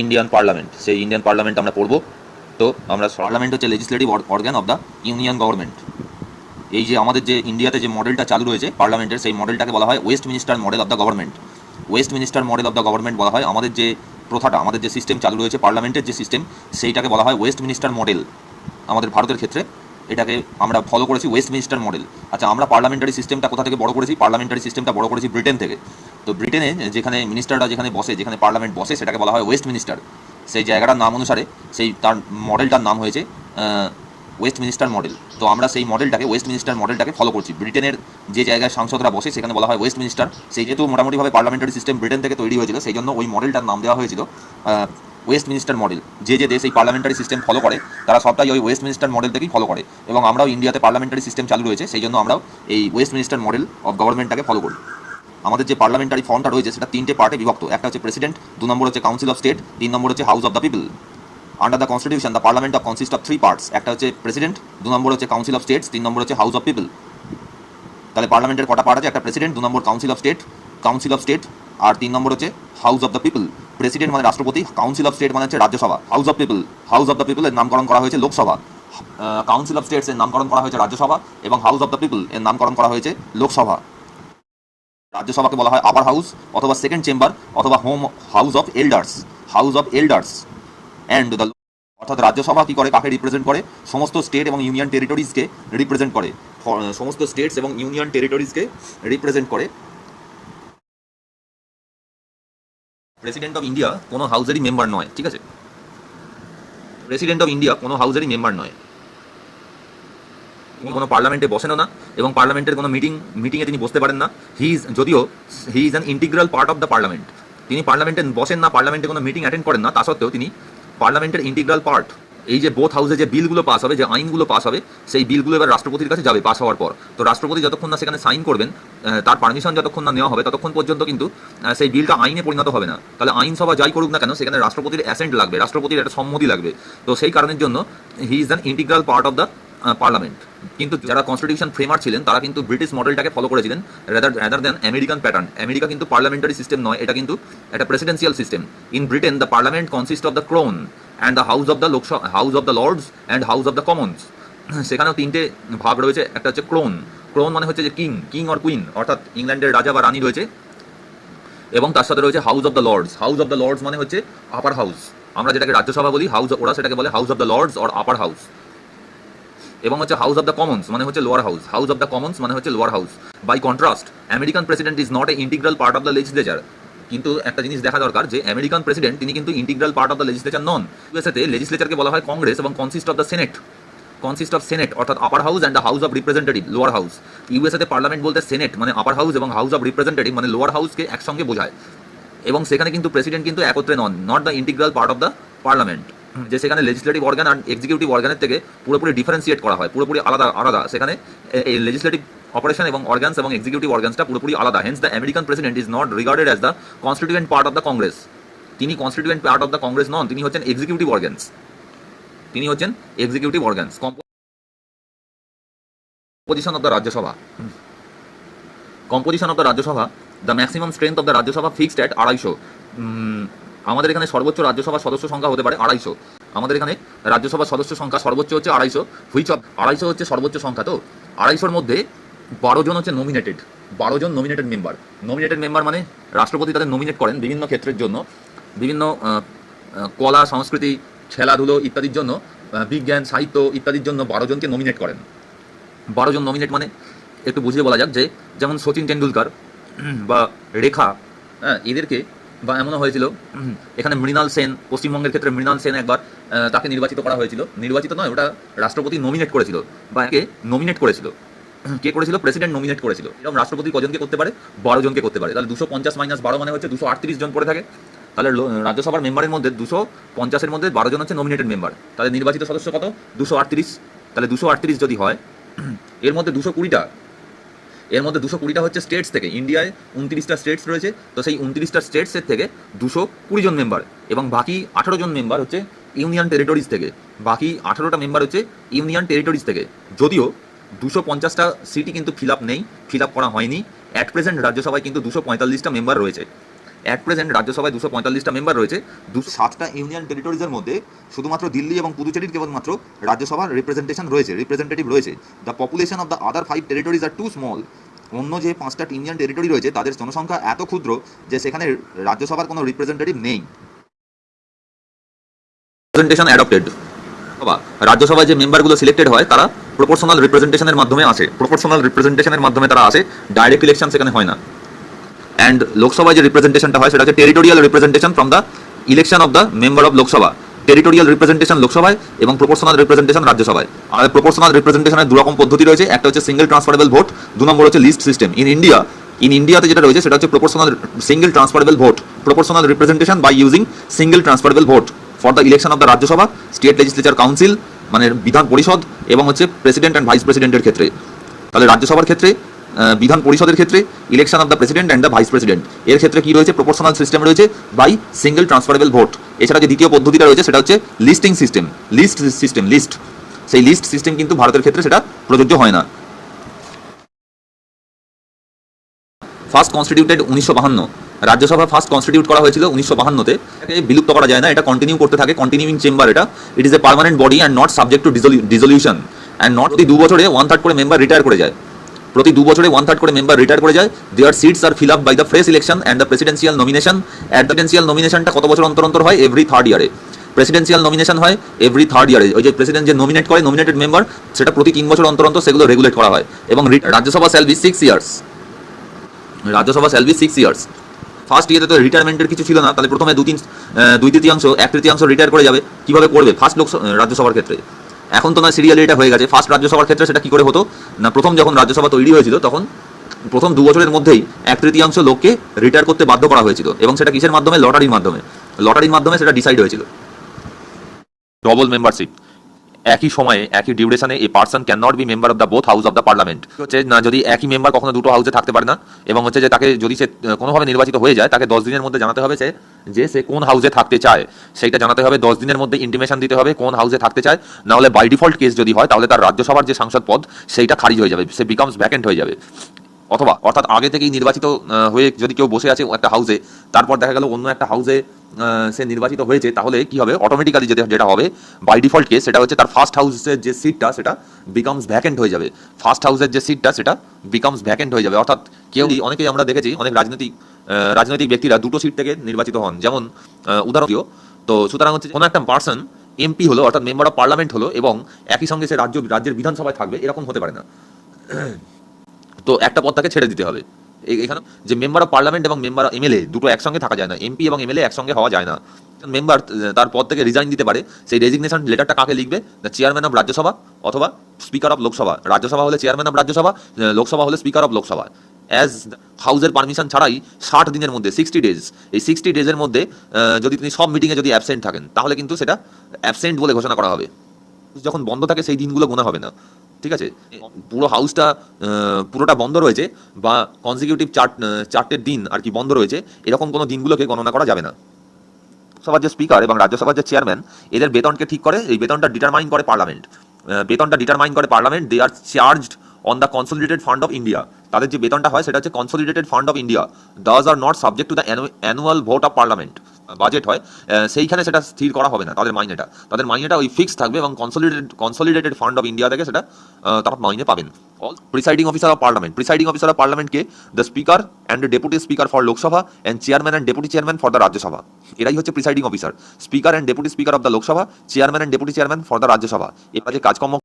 Indian parliament সেই Indian parliament আমরা পড়ব। তো আমরা পার্লামেন্ট হচ্ছে legislative organ of the union government এই যে আমাদের যে ইন্ডিয়াতে যে মডেলটা চালু রয়েছে পার্লামেন্টের সেই মডেলটাকে বলা হয় Westminster model of the government Westminster model of the government বলা হয় আমাদের যে প্রথাটা, আমাদের যে সিস্টেম চালু রয়েছে পার্লামেন্টের যে সিস্টেম সেইটাকে বলা হয় ওয়েস্ট মিনিস্টার মডেল আমাদের ভারতের ক্ষেত্রে। এটাকে আমরা ফলো করেছি ওয়েস্ট মিনিস্টার মডেল আচ্ছা আমরা পার্লামেন্টারি সিস্টেমটা কোথা থেকে বড় করেছি? পার্লামেন্টারি সিস্টেমটা বড় করেছি ব্রিটেন থেকে। তো ব্রিটেনে যেখানে মিনিস্টাররা যেখানে বসে, যেখানে পার্লামেন্ট বসে, সেটাকে বলা হয় ওয়েস্ট মিনিস্টার সেই জায়গাটার নাম অনুসারে সেই তার মডেলটার নাম হয়েছে ওয়েস্ট মিনিস্টার মডেল তো আমরা সেই মডেলটাকে ওয়েস্ট মিনিস্টার মডেলটাকে ফলো করছি। ব্রিটেনের যে জায়গায় সাংসদরা বসে, সেখানে বলা হয় ওয়েস্ট মিনিস্টার সেই যেহেতু মোটামুটিভাবে পার্লামেন্টারি সিস্টেম ব্রিটেন থেকে তৈরি হয়েছিল, সেই জন্য ওই মডেলটার নাম দেওয়া হয়েছিল ওয়েস্ট মিনিস্টার মডেল যে যে দেশ এই পার্লামেন্টারি সিস্টেম ফলো করে, তারা সবটাই ওই ওয়েস্ট মিনিস্টার মডেল থেকেই ফলো করে। এবং আমরাও ইন্ডিয়াতে পার্লামেন্টারি সিস্টেম চালু রয়েছে, সেই জন্য আমরাও এই ওয়েস্ট মিনিস্টার মডেল অফ গভর্নমেন্টটাকে ফলো করি। আমাদের যে পার্লামেন্টারি ফর্মটা রয়েছে সেটা তিনটে পার্টে বিভক্ত। একটা হচ্ছে প্রেসিডেন্ট দু নম্বর হচ্ছে কাউন্সিল অফ স্টেট তিন নম্বর হচ্ছে house of the people under the constitution the parliament of consist of three parts একটা হচ্ছে প্রেসিডেন্ট দু নম্বর হচ্ছে কাউন্সিল অফ স্টেটস তিন নম্বর হচ্ছে হাউস অফ পিপল তাহলে পার্লামেন্টের কটা পার্ট আছে? একটা প্রেসিডেন্ট দু নম্বর council of state council of state আর তিন নম্বর হচ্ছে house of the people president মানে রাষ্ট্রপতি কাউন্সিল অফ স্টেট মানে হচ্ছে Rajya Sabha. House of people house of the people এর নামকরণ করা হয়েছে লোকসভা। কাউন্সিল অফ স্টেটস এর নামকরণ করা হয়েছে রাজ্যসভা এবং হাউস অফ দ্য পিপল এর নামকরণ করা হয়েছে লোকসভা। রাজ্যসভাকে বলা হয় আপার হাউস অথবা সেকেন্ড চেম্বার অথবা home house of elders house of elders and the অর্থাৎ রাজ্যসভা কি করে, কাকে রিপ্রেজেন্ট করে, সমস্ত স্টেট এবং ইউনিয়ন টেরিটরিজকে রিপ্রেজেন্ট করে সমস্ত স্টেটস এবং ইউনিয়ন টেরিটরিজকে রিপ্রেজেন্ট করে। প্রেসিডেন্ট অফ ইন্ডিয়া কোনো হাউসেরই মেম্বার নয়, ঠিক আছে? প্রেসিডেন্ট অফ ইন্ডিয়া কোনো হাউসেরই মেম্বার নয়। তিনি কোনো পার্লামেন্টে বসেনও না এবং পার্লামেন্টের কোনো মিটিং মিটিংয়ে তিনি বসতে পারেন না। হি ইজ যদিও he is an integral part of the parliament তিনি পার্লামেন্টে বসেন না, পার্লামেন্টে কোনো মিটিং অ্যাটেন্ড করেন না, তা সত্ত্বেও তিনি পার্লামেন্টের ইন্টিগ্রাল পার্ট এই যে বোথ হাউসে যে বিলগুলো পাস হবে, যে আইনগুলো পাস হবে, সেই বিলগুলো এবার রাষ্ট্রপতির কাছে যাবে পাস হওয়ার পর। তো রাষ্ট্রপতি যতক্ষণ না সেখানে সাইন করবেন তার পারমিশন যতক্ষণ না নেওয়া হবে, ততক্ষণ পর্যন্ত কিন্তু সেই বিলটা আইনে পরিণত হবে না। তাহলে আইনসভা যাই করুক না কেন, সেখানে রাষ্ট্রপতির অ্যাসেন্ট লাগবে, রাষ্ট্রপতির একটা সম্মতি লাগবে। তো সেই কারণের জন্য he is an integral part of the parliament কিন্তু যারা কনস্টিটিউশন ফ্রেমার ছিলেন, তারা কিন্তু ব্রিটিশ মডেলটাকে ফলো করেছিলেন rather rather American pattern America কিন্তু পার্লামেন্টারি সিস্টেম নয়, এটা কিন্তু একটা presidential system in Britain the parliament consist of the crown and the house of the Lok Sabha house of the lords and house of the commons সেখানেও তিনটে ভাগ রয়েছে, একটা হচ্ছে ক্রোন ক্রোন মানে হচ্ছে যে কিং কিং অর কুইন অর্থাৎ ইংল্যান্ডের রাজা বা রানী রয়েছে। এবং তার সাথে রয়েছে house of the lords house of the lords মানে হচ্ছে আপার হাউস আমরা যেটাকে রাজ্যসভা বলি হাউস ওরা সেটাকে বলে house of the lords or upper house এবং হচ্ছে হাউস অফ দ্য কমন্স মানে হচ্ছে lower house house of the commons মানে হচ্ছে lower house by contrast American president is not a integral part of the legislature কিন্তু একটা জিনিস দেখা দরকার যে আমেরিকান প্রেসিডেন্ট তিনি কিন্তু integral part of the legislature নন। ইউএসএতে লেজিসলেচারকে বলা হয় কংগ্রেস এবং consist of the senate consist of senate অর্থাৎ upper house and house of representative lower house ইউএসএতে parliament বলতে সেনেট মানে আপার হাউস এবং হাউস অফ রিপ্রেজেন্টেটিভ মানে লোয়ার হাউসকে একসঙ্গে বোঝায়। এবং সেখানে কিন্তু প্রেসিডেন্ট কিন্তু একত্রে নন not the integral part of the parliament যে সেখানে লেজিসলেটিভ অর্গান আর এক্সিকিউটিভ অর্গানের থেকে পুরোপুরি ডিফারেন্সিয়েট করা হয়, পুরোপুরি আলাদা আলাদা। সেখানে এই লেজিসলেটিভ অপারেশন এবং অর্গানস এবং এক্সিকিউটিভ অর্গানসটা পুরোপুরি আলাদা। Hence the American president is not regarded as the constituent part of the Congress তিনি constituent part of the Congress নন, তিনি হচ্ছেন এক্সিকিউটিভ অর্গানস তিনি হচ্ছেন executive organs composition of the Rajya Sabha composition of the Rajya Sabha the maximum strength of the Rajya Sabha fixed at আড়াইশো। আমাদের এখানে সর্বোচ্চ রাজ্যসভার সদস্য সংখ্যা হতে পারে আড়াইশো। আমাদের এখানে রাজ্যসভার সদস্য সংখ্যা সর্বোচ্চ হচ্ছে আড়াইশো। হুইচ অফ আড়াইশো হচ্ছে সর্বোচ্চ সংখ্যা তো? আড়াইশোর মধ্যে বারো জন হচ্ছে নমিনেটেড বারো জন নমিনেটেড মেম্বার নমিনেটেড মেম্বার মানে রাষ্ট্রপতি তাদের নমিনেট করেন বিভিন্ন ক্ষেত্রের জন্য। বিভিন্ন কলা, সংস্কৃতি, খেলাধুলো ইত্যাদির জন্য বিজ্ঞান, সাহিত্য ইত্যাদির জন্য বারো জনকে নমিনেট করেন। বারো জন নমিনেট মানে একটু বুঝিয়ে বলা যাক যে, যেমন সচিন টেন্ডুলকার বা রেখা হ্যাঁ এদেরকে বা এমনও হয়েছিল, এখানে মৃণাল সেন, পশ্চিমবঙ্গের ক্ষেত্রে মৃণাল সেন একবার তাকে নির্বাচিত করা হয়েছিল। নির্বাচিত নয়, ওটা রাষ্ট্রপতি নমিনেট করেছিল, বা একে নমিনেট করেছিল। কে করেছিল? প্রেসিডেন্ট নমিনেট করেছিল। এরকম রাষ্ট্রপতি কজনকে করতে পারে? বারো জনকে করতে পারে। তাহলে দুশো পঞ্চাশ মাইনাস বারো মানে হচ্ছে দুশো আটত্রিশ জন পড়ে থাকে। তাহলে রাজ্যসভার মেম্বারের মধ্যে দুশো পঞ্চাশের মধ্যে বারো জন হচ্ছে নমিনেটেড মেম্বার তাহলে নির্বাচিত সদস্য কত? দুশো আটত্রিশ। তাহলে দুশো আটত্রিশ যদি হয়, এর মধ্যে দুশো কুড়িটা এর মধ্যে দুশো কুড়িটা হচ্ছে স্টেটস থেকে। ইন্ডিয়ায় উনত্রিশটা স্টেটস রয়েছে। তো সেই উনত্রিশটা স্টেটসের থেকে দুশো কুড়ি জন মেম্বার এবং বাকি আঠারো জন মেম্বার হচ্ছে ইউনিয়ন টেরিটরিজ থেকে। বাকি আঠারোটা মেম্বার হচ্ছে ইউনিয়ন টেরিটরিজ থেকে। যদিও দুশো পঞ্চাশটা সিটি কিন্তু ফিল আপ নেই ফিল আপ করা হয়নি। অ্যাট প্রেজেন্ট রাজ্যসভায় কিন্তু দুশো পঁয়তাল্লিশটা মেম্বার রয়েছে। অ্যাট প্রেজেন্ট রাজ্যসভায় দুশো পঁয়তাল্লিশটা মেম্বার রয়েছে। দুশো সাতটা ইউনিয়ন টেরিটরিজের মধ্যে শুধুমাত্র দিল্লি এবং পুদুচেরির কেবলমাত্র রাজ্যসভার রিপ্রেজেন্টেশন রয়েছে রিপ্রেজেন্টেটিভ রয়েছে। The population of the other five territories are too small অন্য যে পাঁচটা ইউনিয়ন টেরিটরি রয়েছে, তাদের জনসংখ্যা এত ক্ষুদ্র যে সেখানে রাজ্যসভার কোনো রিপ্রেজেন্টেটিভ নেই। রিপ্রেজেন্টেশন অ্যাডপ্টেড বা রাজ্যসভায় যে মেম্বারগুলো সিলেক্টেড হয়, তারা প্রপোর্শনাল রিপ্রেজেন্টেশনের মাধ্যমে আসে। প্রপোর্শনাল রিপ্রেজেন্টেশনের মাধ্যমে তারা আসে। ডাইরেক্ট ইলেকশন সেখানে হয় না। অ্যান্ড লোকসভায় যে রিপ্রেজেন্টেশনটা হয়, সেটা হচ্ছে territorial representation from the election of the member of Lok Sabha territorial representation লোকসভায় এবং প্রপোর্শনাল রিপ্রেজেন্টেশন রাজ্যসভায় আর প্রপোর্শনাল রিপ্রেজেন্টেশনের দু রকম পদ্ধতি রয়েছে, একটা হচ্ছে সিঙ্গেল ট্রান্সফারেবল ভোট দু নম্বর হচ্ছে list system in India in ইন্ডিয়াতে যেটা রয়েছে, সেটা হচ্ছে proportional single transferable vote proportional representation by using single transferable vote for the election of the Rajya Sabha state legislature council মানে বিধান পরিষদ এবং হচ্ছে প্রেসিডেন্ট অ্যান্ড ভাইস প্রেসিডেন্টের ক্ষেত্রে। তাহলে রাজ্যসভার ক্ষেত্রে বিধান পরিষদের ক্ষেত্রে election of the president and the vice president এর ক্ষেত্রে কি রয়েছে? প্রপোর্শনাল সিস্টেম রয়েছে বাই সিঙ্গেল ট্রান্সফারেবল ভোট এছাড়া যে দ্বিতীয় পদ্ধতিটা রয়েছে, সেটা হচ্ছে listing system list system list সেই লিস্ট সিস্টেম কিন্তু ভারতের ক্ষেত্রে সেটা প্রযোজ্য হয় না। ফার্স্ট কনস্টিটিউটেড উনিশশো বাহান্ন। রাজ্যসভা ফার্স্ট কনস্টিটিউট করা হয়েছিল উনিশশো বাহান্নতে। বিলুপ্ত করা যায় না, এটা কন্টিনিউ করতে থাকে কন্টিনিউইং চেম্বার এটা। It is a permanent body and not subject to dissolution and not দু বছরে ওয়ান থার্ড করে মেম্বার রিটায়ার করে যায়। প্রতি দু বছরে ওয়ান থার্ড করে মেম্বার রিটায়ার করে যায়। Their seats are fill up by the fresh election and the presidential nomination অ্যাডভেন্সিয়াল নমিনেশনটা কত বছর অন্তর অন্তর হয়? এভরি থার্ড ইয়ারে প্রেসিডেন্সিয়াল নমিনেশন হয় এভরি থার্ড ইয়ারে ওই যে প্রেসিডেন্ট যে নমিনেট করে নমিনেটেড মেম্বার সেটা প্রতি তিন বছর অন্তর অন্তর সেগুলো রেগুলেট করা হয়। এবং Rajya Sabha shall be six years Rajya Sabha shall be six years first ইয়ারে তো রিটায়ারমেন্টের কিছু ছিল না। তাহলে প্রথমে দু তিন দুই তৃতীয়াংশ এক তৃতীয়াংশ রিটায়ার করে যাবে। কীভাবে করবে? ফার্স্ট লোক রাজ্যসভার ক্ষেত্রে। এখন তো না সিরিয়ালি এটা হয়ে গেছে। ফার্স্ট রাজ্যসভার ক্ষেত্রে সেটা কি করে হতো? না, প্রথম যখন রাজ্যসভা তৈরি হয়েছিল, তখন প্রথম দু বছরের মধ্যেই এক তৃতীয়াংশ লোককে রিটায়ার করতে বাধ্য করা হয়েছিল এবং সেটা কিসের মাধ্যমে? লটারির মাধ্যমে। লটারির মাধ্যমে সেটা ডিসাইড হয়েছিল। ডবল মেম্বারশিপ একই সময়ে, একই ডিউরেশনে a person can not be member of the both house of the parliament হচ্ছে না, যদি একই মেম্বার কখনো দুটো হাউসে থাকতে পারে না, এবং হচ্ছে যে তাকে যদি সে কোনোভাবে নির্বাচিত হয়ে যায়, তাকে দশ দিনের মধ্যে জানাতে হবে সে, যে সে কোন হাউসে থাকতে চায়। সেইটা জানাতে হবে, দশ দিনের মধ্যে ইন্টিমেশন দিতে হবে, কোন হাউসে থাকতে চায়। না হলে বাই ডিফল্ট কেস যদি হয়, তাহলে তার রাজ্যসভার যে সাংসদ পদ, সেইটা খারিজ হয়ে যাবে, সে বিকামস ভ্যাকেন্ট হয়ে যাবে। অথবা অর্থাৎ আগে থেকেই নির্বাচিত হয়ে যদি কেউ বসে আছে একটা হাউসে তারপর দেখা গেল অন্য একটা হাউসে সে নির্বাচিত হয়েছে তাহলে কি হবে? অটোমেটিক্যালি যেটা যেটা হবে বাই ডিফল্ট কেস সেটা হচ্ছে তার ফার্স্ট হাউসের যে সিটটা সেটা বিকামস ভ্যাকেন্ট হয়ে যাবে। ফার্স্ট হাউসের যে সিটটা সেটা বিকামস ভ্যাকেন্ট হয়ে যাবে। অর্থাৎ কেউ অনেকেই আমরা দেখেছি অনেক রাজনৈতিক রাজনৈতিক ব্যক্তিরা দুটো সিট থেকে নির্বাচিত হন। যেমন উদাহরণ তো সুতরাং হচ্ছে কোনো একটা পার্সন এমপি হলো অর্থাৎ মেম্বার অফ পার্লামেন্ট হলো এবং একই সঙ্গে সে রাজ্য রাজ্যের বিধানসভায় থাকবে এরকম হতে পারে না। তো একটা পদ তাকে ছেড়ে দিতে হবে। এখানে যে মেম্বার অফ পার্লামেন্ট এবং মেম্বার এমএলএ দুটো একসঙ্গে থাকা যায় না। এমপি এবং এমএলএ একসঙ্গে হওয়া যায় না। মেম্বার তার পদ থেকে রিজাইন দিতে পারে। সেই রেজিগনেশন লেটারটা কাকে লিখবে? দ্য চেয়ারম্যান অফ রাজ্যসভা অথবা স্পিকার অফ লোকসভা রাজ্যসভা হলে চেয়ারম্যান অফ রাজ্যসভা লোকসভা হলে স্পিকার অফ লোকসভা অ্যাজ হাউসের পারমিশন ছাড়াই ষাট দিনের মধ্যে সিক্সটি ডেজ এই সিক্সটি ডেজের মধ্যে যদি তিনি সব মিটিংয়ে যদি অ্যাবসেন্ট থাকেন, তাহলে কিন্তু সেটা অ্যাবসেন্ট বলে ঘোষণা করা হবে। যখন বন্ধ থাকে সেই দিনগুলো গোনা হবে না। ঠিক আছে? পুরো হাউসটা পুরোটা বন্ধ রয়েছে বা কনজিকিউটিভ চার চারটের দিন আর কি বন্ধ রয়েছে, এরকম কোনো দিনগুলোকে গণনা করা যাবে না। সভার যে স্পিকার এবং রাজ্যসভার যে চেয়ারম্যান এদের বেতনকে ঠিক করে, এই বেতনটা ডিটারমাইন করে পার্লামেন্ট বেতনটা ডিটারমাইন করে parliament they are charged on the consolidated fund of India তাদের যে বেতনটা হয়, সেটা হচ্ছে consolidated fund of India thus are not subject to the annual vote of parliament budget হয় সেইখানে সেটা স্থির করা হবে না তাদের মাইনেটা। তাদের মাইনেটা ওই ফিক্স থাকবে এবং consolidated consolidated fund of India থেকে সেটা তারা মাইনে পাবেন। All presiding officer of parliament presiding officer of পার্লামেন্টকে the speaker and deputy speaker for Lok Sabha and chairman and deputy chairman for the Rajya Sabha এরাই হচ্ছে presiding officer speaker and deputy speaker of the Lok Sabha chairman and deputy chairman for the Rajya Sabha এরা যে কাজকর্ম